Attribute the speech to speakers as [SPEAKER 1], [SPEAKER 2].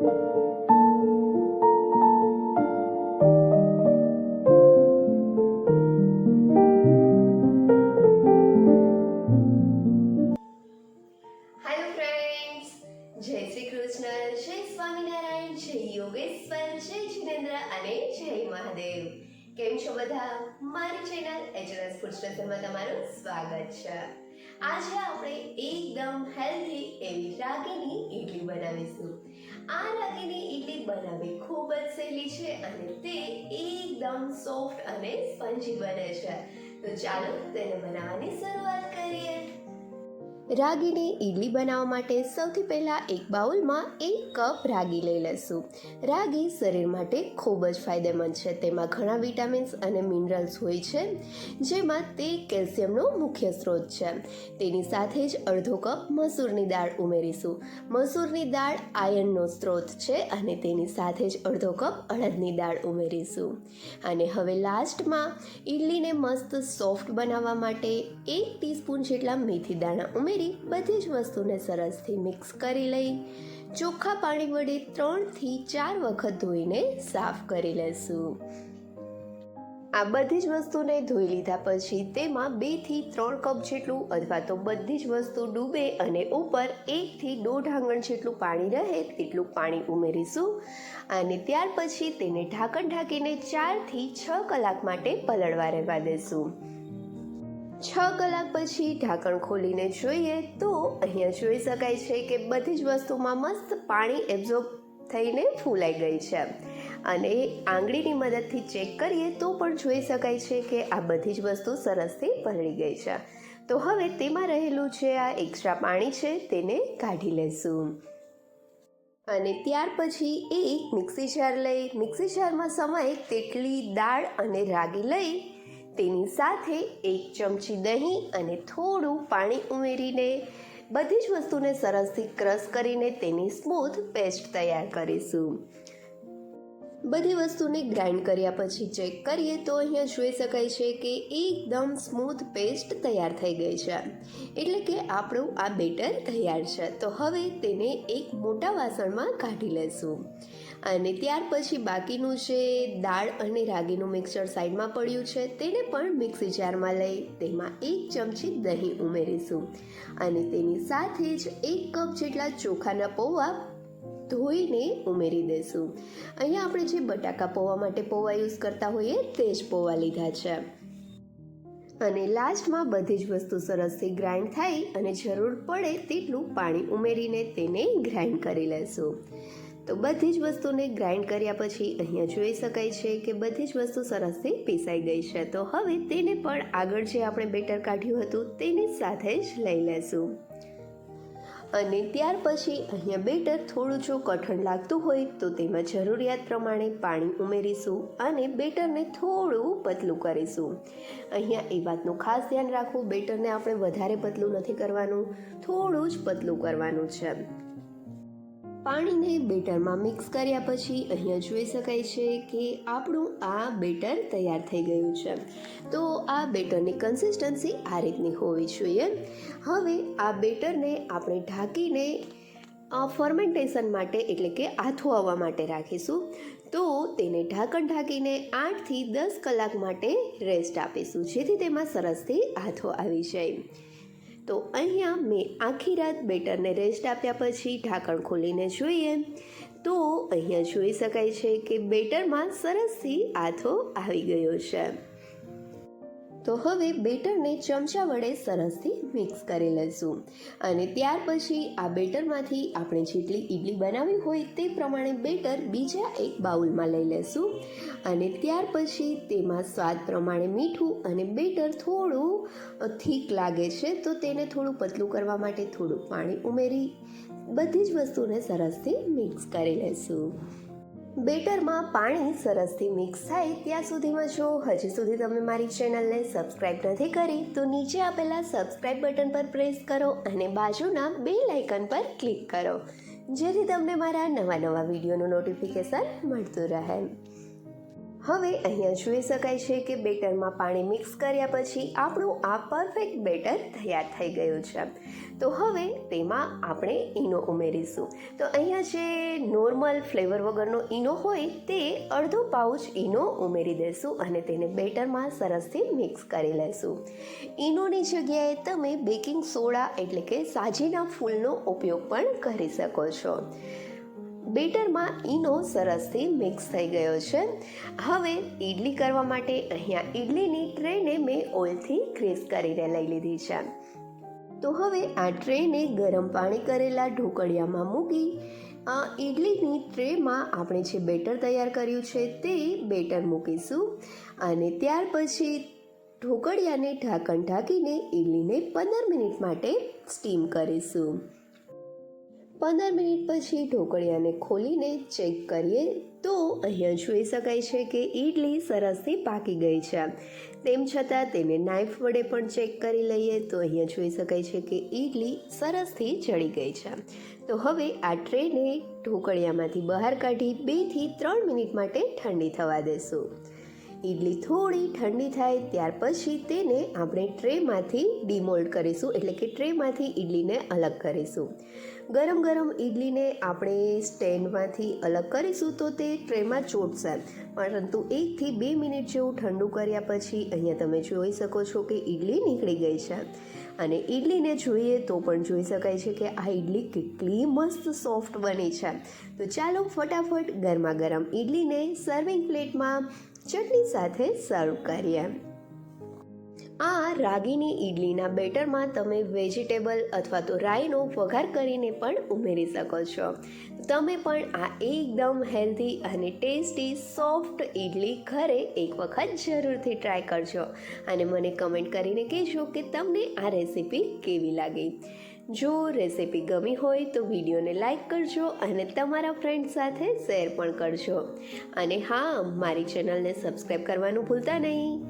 [SPEAKER 1] જય શ્રી કૃષ્ણ જય સ્વામિનારાયણ જય અને જય મહાદેવ કેમ છો બધા મારી ચેનલ એચએનએસ ફૂડ સ્ટેશનમાં તમારું સ્વાગત છે. આજે આપણે એકદમ હેલ્ધી એવી રાગીની ઇડલી બનાવીશું. આ રાગીની ઇડલી બનાવવી ખૂબ જ સહેલી છે અને તે એકદમ સોફ્ટ અને સ્પંજી બને છે. તો ચાલો તેને બનાવવાની શરૂઆત કરીએ. રાગીની ઈડલી બનાવવા માટે સૌથી પહેલાં એક બાઉલમાં એક કપ રાગી લઈ લઈશું. રાગી શરીર માટે ખૂબ જ ફાયદેમંદ છે. તેમાં ઘણા વિટામિન્સ અને મિનરલ્સ હોય છે, જેમાં તે કેલ્શિયમનો મુખ્ય સ્ત્રોત છે. તેની સાથે જ અડધો કપ મસૂરની દાળ ઉમેરીશું. મસૂરની દાળ આયર્નનો સ્ત્રોત છે અને તેની સાથે જ અડધો કપ અડદની દાળ ઉમેરીશું. અને હવે લાસ્ટમાં ઈડલીને મસ્ત સોફ્ટ બનાવવા માટે એક ટીસ્પૂન જેટલા મેથી દાણા ઉમેરી બધી જ વસ્તુને સરસથી મિક્સ કરી લઈ, ચોખ્ખા પાણી વડે ત્રણથી ચાર વખત ધોઈને સાફ કરી લેશું. આ બધી જ વસ્તુને ધોઈ લીધા પછી તેમાં બેથી ત્રણ કપ જેટલું અથવા તો બધી જ વસ્તુ ડૂબે અને ઉપર એકથી દોઢ આંગણ જેટલું પાણી રહે તેટલું પાણી ઉમેરીશું અને ત્યાર પછી તેને ઢાંકણ ઢાંકીને ચારથી છ કલાક માટે પલળવા રહેવા દેશું. છ કલાક પછી ઢાંકણ ખોલીને જોઈએ તો અહીંયા જોઈ શકાય છે કે બધી જ વસ્તુમાં મસ્ત પાણી એબ્ઝોર્બ થઈને ફૂલાઈ ગઈ છે. અને આંગળીની મદદથી ચેક કરીએ તો પણ જોઈ શકાય છે કે આ બધી જ વસ્તુ સરસથી પલળી ગઈ છે. તો હવે તેમાં રહેલું છે આ એક્સ્ટ્રા પાણી છે તેને કાઢી લેશું. અને ત્યાર પછી એક મિક્સી જાર લઈ, મિક્સી જારમાં સમય તેટલી દાળ અને રાગી લઈ તેની સાથે એક ચમચી દહીં અને થોડું પાણી ઉમેરીને બધી જ વસ્તુને સરસથી ક્રશ કરીને તેની સ્મૂથ પેસ્ટ તૈયાર કરીશું. બધી વસ્તુને ગ્રાઇન્ડ કર્યા પછી ચેક કરીએ તો અહીંયા જોઈ શકાય છે કે એકદમ સ્મૂથ પેસ્ટ તૈયાર થઈ ગઈ છે. એટલે કે આપણું આ બેટર તૈયાર છે. તો હવે તેને એક મોટા વાસણમાં કાઢી લેશું. અને ત્યાર પછી બાકીનું જે દાળ અને રાગીનું મિક્સર સાઈડમાં પડ્યું છે, તેને પણ મિક્સી જારમાં લઈ તેમાં એક ચમચી દહીં ઉમેરીશું. અને તેની સાથે જ એક કપ જેટલા ચોખાના પૌવા ધોઈને ઉમેરી દઈશું અહીંયા આપણે જે બટાકા પૌવા માટે પૌવા યુઝ કરતા હોઈએ તે જ પૌવા લીધા છે. અને લાસ્ટમાં બધી જ વસ્તુ સરસથી ગ્રાઇન્ડ થાય અને જરૂર પડે તેટલું પાણી ઉમેરીને તેને ગ્રાઇન્ડ કરી લેશું. તો બધી જ વસ્તુને ગ્રાઇન્ડ કર્યા પછી અહીંયા જોઈ શકાય છે કે બધી જ વસ્તુ સરસથી પીસાઈ ગઈ છે. તો હવે તેને પણ આગળ જે આપણે બેટર કાઢ્યું હતું તેની સાથે જ લઈ લેશું. અને ત્યાર પછી અહીંયા બેટર થોડું જો કઠણ લાગતું હોય તો તેમાં જરૂરિયાત પ્રમાણે પાણી ઉમેરીશું અને બેટરને થોડું પતલું કરીશું. અહીંયા એ વાતનું ખાસ ધ્યાન રાખવું, બેટરને આપણે વધારે પતલું નથી કરવાનું, થોડું જ પતલું કરવાનું છે. પાણીને બેટરમાં મિક્સ કર્યા પછી અહીંયા જોઈ શકાય છે કે આપણું આ બેટર તૈયાર થઈ ગયું છે. તો આ બેટરની કન્સિસ્ટન્સી આ રીતની હોવી જોઈએ. હવે આ બેટરને આપણે ઢાંકીને ફર્મેન્ટેશન માટે એટલે કે આથો આવવા માટે રાખીશું. તો તેને ઢાંકણ ઢાંકીને આઠથી દસ કલાક માટે રેસ્ટ આપીશું. જેથી તેમાં સરસથી આથો આવી જાય. તો અહીંયા મેં આખી રાત બેટરને રેસ્ટ આપ્યા પછી ઢાંકણ ખોલીને જોઈએ. તો અહીંયા જોઈ શકાય છે કે બેટરમાં સરસથી આથો આવી ગયો છે. તો હવે બેટરને ચમચા વડે સરસથી મિક્સ કરી લઈશું અને ત્યાર પછી આ બેટરમાંથી આપણે જેટલી ઈડલી બનાવી હોય તે પ્રમાણે બેટર બીજા એક બાઉલમાં લઈ લેશું. અને ત્યાર પછી તેમાં સ્વાદ પ્રમાણે મીઠું અને બેટર થોડું થીક લાગે છે તો તેને થોડું પતલું કરવા માટે થોડું પાણી ઉમેરી બધી જ વસ્તુને સરસથી મિક્સ કરી લેશું. બેટરમાં પાણી સરસથી મિક્સ થાય ત્યાં સુધીમાં જો હજી સુધી તમે મારી ચેનલને સબસ્ક્રાઈબ નથી કરી, તો નીચે આપેલા સબસ્ક્રાઇબ બટન પર પ્રેસ કરો અને બાજુના બે લાઇકન પર ક્લિક કરો. જેથી તમને મારા નવા નવા વિડીયોનું નોટિફિકેશન મળતું રહે. હવે અહીંયા જોઈ શકાય છે કે બેટરમાં પાણી મિક્સ કર્યા પછી આપણું આ પરફેક્ટ બેટર તૈયાર થઈ ગયું છે. તો હવે તેમાં આપણે ઈનો ઉમેરીશું. તો અહીંયા જે નોર્મલ ફ્લેવર વગરનો ઈનો હોય તે અડધો પાઉચ ઈનો ઉમેરી દેશું અને તેને બેટરમાં સરસથી મિક્સ કરી લેશું. ઈનોની જગ્યાએ તમે બેકિંગ સોડા એટલે કે સાજીના ફૂલનો ઉપયોગ પણ કરી શકો છો. બેટરમાં ઈનો સરસથી મિક્સ થઈ ગયો છે. હવે ઈડલી કરવા માટે અહીંયા ઈડલીની ટ્રેને મેં ઓઇલથી ગ્રીસ કરીને લઈ લીધી છે. તો હવે આ ટ્રેને ગરમ પાણી કરેલા ઢોકળિયામાં મૂકી, આ ઈડલીની ટ્રેમાં આપણે જે બેટર તૈયાર કર્યું છે તે બેટર મૂકીશું અને ત્યાર પછી ઢોકળિયાને ઢાંકણ ઢાંકીને ઈડલીને પંદર મિનિટ માટે સ્ટીમ કરીશું. પંદર મિનિટ પછી ઢોકળિયાને ખોલીને ચેક કરીએ તો અહીંયા જોઈ શકાય છે કે ઈડલી સરસથી પાકી ગઈ છે. તેમ છતાં તેને નાઇફ વડે પણ ચેક કરી લઈએ તો અહીંયા જોઈ શકાય છે કે ઈડલી સરસથી ચડી ગઈ છે. તો હવે આ ટ્રેને ઢોકળિયામાંથી બહાર કાઢી બેથી ત્રણ મિનિટ માટે ઠંડી થવા દેશું. ઈડલી થોડી ઠંડી થાય ત્યાર પછી તેને આપણે ટ્રેમાંથી ડીમોલ્ડ કરીશું, એટલે કે ટ્રેમાંથી ઈડલીને અલગ કરીશું. ગરમ ગરમ ઈડલીને આપણે સ્ટેન્ડમાંથી અલગ કરીશું તો તે ટ્રેમાં ચોટશે. પરંતુ એકથી બે મિનિટ જેવું ઠંડુ કર્યા પછી અહીંયા તમે જોઈ શકો છો કે ઈડલી નીકળી ગઈ છે. અને ઈડલીને જોઈએ તો પણ જોઈ શકાય છે કે આ ઈડલી કેટલી મસ્ત સોફ્ટ બની છે. તો ચાલો ફટાફટ ગરમા ગરમ ઈડલીને સર્વિંગ પ્લેટમાં ચટણી સાથે સર્વ કરીએ. આ રાગીની ઈડલીના બેટરમાં તમે વેજીટેબલ અથવા તો રાઈનો વઘાર કરીને પણ ઉમેરી શકો છો. તમે પણ આ એકદમ હેલ્ધી અને ટેસ્ટી સોફ્ટ ઈડલી ઘરે એક વખત જરૂરથી ટ્રાય કરજો અને મને કમેન્ટ કરીને કહેજો કે તમને આ રેસીપી કેવી લાગી. જો રેસીપી ગમી હોય તો વિડીયોને લાઇક કરજો અને તમારા ફ્રેન્ડ સાથે શેર પણ કરજો. અને હા, મારી ચેનલને સબસ્ક્રાઈબ કરવાનું ભૂલતા નહીં.